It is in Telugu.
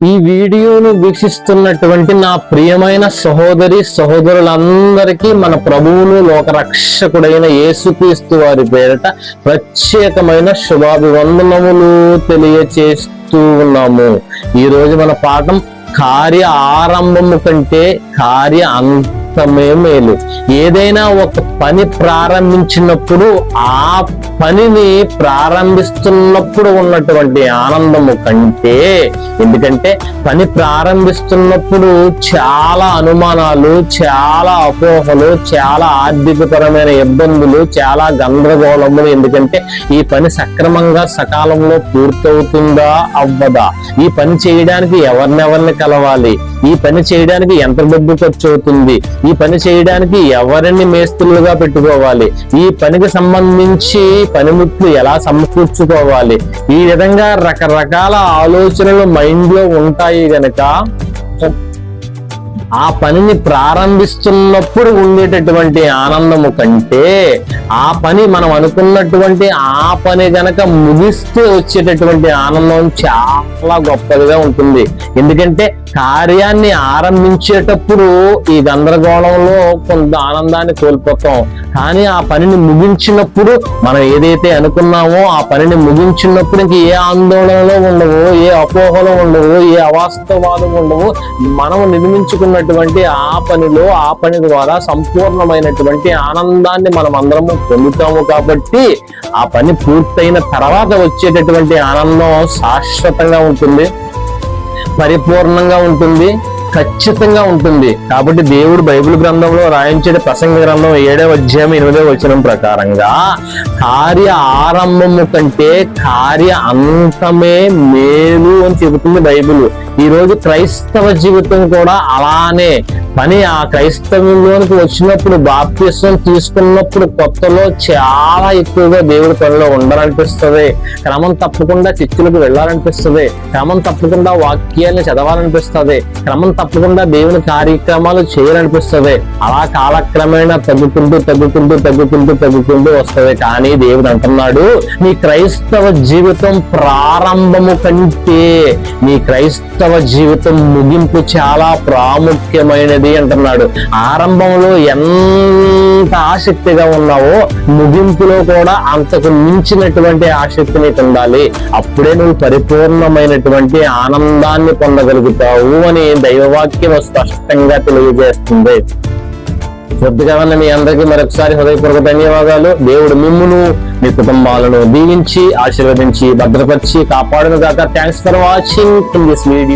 ఈ వీడియోను వీక్షిస్తున్నటువంటి నా ప్రియమైన సహోదరి సహోదరులందరికీ మన ప్రభువును లోకరక్షకుడైన యేసుక్రీస్తు వారి పేరిట ప్రత్యేకమైన శుభాభివందనములు తెలియచేస్తూ ఉన్నాము. ఈరోజు మన పాఠం కార్య ఆరంభము కంటే కార్య సమయం మేలు ఏదైనా ఒక పని ప్రారంభించినప్పుడు ఆ పనిని ప్రారంభిస్తున్నప్పుడు ఉన్నటువంటి ఆనందము కంటే ఎందుకంటే పని ప్రారంభిస్తున్నప్పుడు చాలా అనుమానాలు చాలా అపోహలు చాలా ఆర్థికపరమైన ఇబ్బందులు చాలా గందరగోళములు ఎందుకంటే ఈ పని సక్రమంగా సకాలంలో పూర్తవుతుందా అవ్వదా? ఈ పని చేయడానికి ఎవరినెవరిని కలవాలి? ఈ పని చేయడానికి ఎంత డబ్బు ఖర్చు అవుతుంది? ఈ పని చేయడానికి ఎవరిని మేస్త్రులుగా పెట్టుకోవాలి? ఈ పనికి సంబంధించి పనిముట్లు ఎలా సమకూర్చుకోవాలి? ఈ విధంగా రకరకాల ఆలోచనలు మైండ్లో ఉంటాయి గనక ఆ పనిని ప్రారంభిస్తున్నప్పుడు ఉండేటటువంటి ఆనందము కంటే ఆ పని మనం అనుకున్నటువంటి ఆ పని గనక ముగిస్తూ వచ్చేటటువంటి ఆనందం చాలా గొప్పదిగా ఉంటుంది. ఎందుకంటే కార్యాన్ని ఆరంభించేటప్పుడు ఈ గందరగోళంలో కొంత ఆనందాన్ని కోల్పోతాం. కానీ ఆ పనిని ముగించినప్పుడు మనం ఏదైతే అనుకున్నామో ఆ పనిని ముగించినప్పుడు ఇంక ఏ ఆందోళనలో ఉండవు ఏ అపోహలు ఉండవు ఏ అవాస్తవాలు ఉండవు. మనం నిర్మించుకున్నటువంటి ఆ పనిలో ఆ పని ద్వారా సంపూర్ణమైనటువంటి ఆనందాన్ని మనం అందరము పొందుతాము కాబట్టి ఆ పని పూర్తయిన తర్వాత వచ్చేటటువంటి ఆనందం శాశ్వతంగా ఉంటుంది. పరిపూర్ణంగా ఉంటుంది. ఖచ్చితంగా ఉంటుంది. కాబట్టి దేవుడు బైబిల్ గ్రంథంలో రాయించే ప్రసంగ గ్రంథం ఏడవ అధ్యాయం ఎనిమిదవ వచనం ప్రకారంగా కార్య ఆరంభము కంటే కార్య అంతమే మేలు అని చెబుతుంది బైబిల్. ఈ రోజు క్రైస్తవ జీవితం కూడా అలానే. పని ఆ క్రైస్తవంలోనికి వచ్చినప్పుడు బాప్తిస్వం తీసుకున్నప్పుడు కొత్తలో చాలా ఎక్కువగా దేవుడి పనిలో ఉండాలనిపిస్తుంది. క్రమం తప్పకుండా చర్చిలకు వెళ్ళాలనిపిస్తుంది. క్రమం తప్పకుండా వాక్యాన్ని చదవాలనిపిస్తుంది. క్రమం తప్పకుండా దేవుని కార్యక్రమాలు చేయాలనిపిస్తుంది. అలా కాలక్రమేణా తగ్గుకుంటూ తగ్గుకుంటూ తగ్గుకుంటూ తగ్గుకుంటూ వస్తుంది. కానీ దేవుడు అంటున్నాడు నీ క్రైస్తవ జీవితం ప్రారంభము కంటే నీ క్రైస్తవ జీవితం ముగింపు చాలా ప్రాముఖ్యమైనది అంటున్నాడు. ఆరంభంలో ఎంత ఆసక్తిగా ఉన్నావో ముగింపులో కూడా అంతకు మించినటువంటి ఆసక్తి నీకు ఉండాలి అప్పుడే నువ్వు పరిపూర్ణమైనటువంటి ఆనందాన్ని పొందగలుగుతావు అని దైవవాక్యం స్పష్టంగా తెలియజేస్తుంది. కొద్దిగా మీ అందరికీ మరొకసారి హృదయపూర్వక ధన్యవాదాలు. దేవుడు మిమ్మును మీ కుటుంబాలను దీవించి ఆశీర్వదించి భద్రపరిచి కాపాడును కాక thanks for watching in this video